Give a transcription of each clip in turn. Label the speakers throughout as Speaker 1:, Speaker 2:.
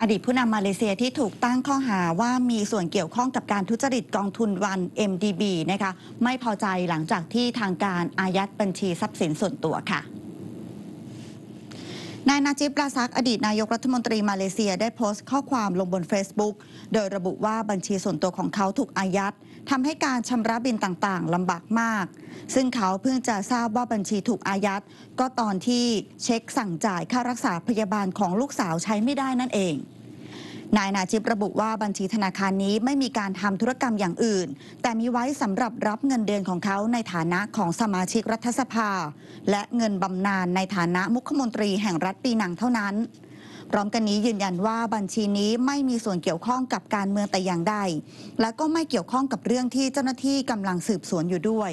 Speaker 1: อดีตผู้นำมาเลเซียที่ถูกตั้งข้อหาว่ามีส่วนเกี่ยวข้องกับการทุจริตกองทุนวัน MDB นะคะไม่พอใจหลังจากที่ทางการอายัดบัญชีทรัพย์สินส่วนตัวค่ะ นายนาจิบราซักอดีตนายกรัฐมนตรีมาเลเซียได้โพสต์ข้อความลงบน Facebook โดยระบุว่าบัญชีส่วนตัวของเขาถูกอายัดทำให้การชำระบินต่างๆลำบากมาก ซึ่งเขาเพิ่งจะทราบว่าบัญชีถูกอายัดก็ตอนที่เช็คสั่งจ่ายค่ารักษาพยาบาลของลูกสาวใช้ไม่ได้นั่นเอง นายนาจิบระบุว่าบัญชีธนาคารนี้ไม่มีการทำธุรกรรมอย่างอื่น แต่มีไว้สำหรับรับเงินเดือนของเขาในฐานะของสมาชิกรัฐสภา และเงินบำนาญในฐานะมุขมนตรีแห่งรัฐปีนังเท่านั้น พร้อมกันนี้ยืนยันว่าบัญชีนี้ไม่มีส่วนเกี่ยวข้องกับการเมืองแต่อย่างใด และก็ไม่เกี่ยวข้องกับเรื่องที่เจ้าหน้าที่กำลังสืบสวนอยู่ด้วย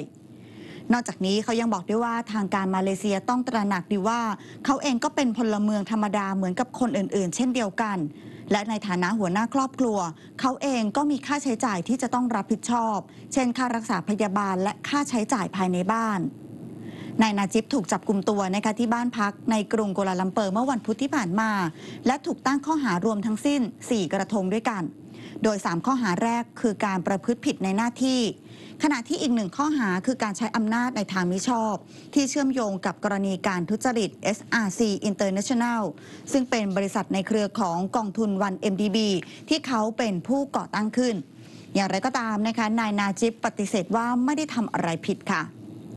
Speaker 1: นอกจากนี้เขายังบอกด้วยว่าทางการมาเลเซียต้องตระหนักดีว่า เขาเองก็เป็นพลเมืองธรรมดาเหมือนกับคนอื่นๆ เช่นเดียวกัน และในฐานะหัวหน้าครอบครัว เขาเองก็มีค่าใช้จ่ายที่จะต้องรับผิดชอบ เช่น ค่ารักษาพยาบาลและค่าใช้จ่ายภายในบ้าน นายนาจิบถูกจับกลุ่มตัวนะคะที่บ้านพักในกรุงกัวลาลัมเปอร์เมื่อวันพุธที่ผ่านมา และถูกตั้งข้อหารวมทั้งสิ้น 4 กระทงด้วยกัน โดย 3 ข้อหาแรกคือการประพฤติผิดในหน้าที่ ขณะที่อีกหนึ่งข้อหาคือการใช้อำนาจในทางมิชอบ ที่เชื่อมโยงกับกรณีการทุจริต SRC International ซึ่งเป็นบริษัทในเครือของกองทุนวัน MDB ที่เขาเป็นผู้ก่อตั้งขึ้น อย่างไรก็ตามนะคะนายนาจิบปฏิเสธว่าไม่ได้ทำอะไรผิดค่ะ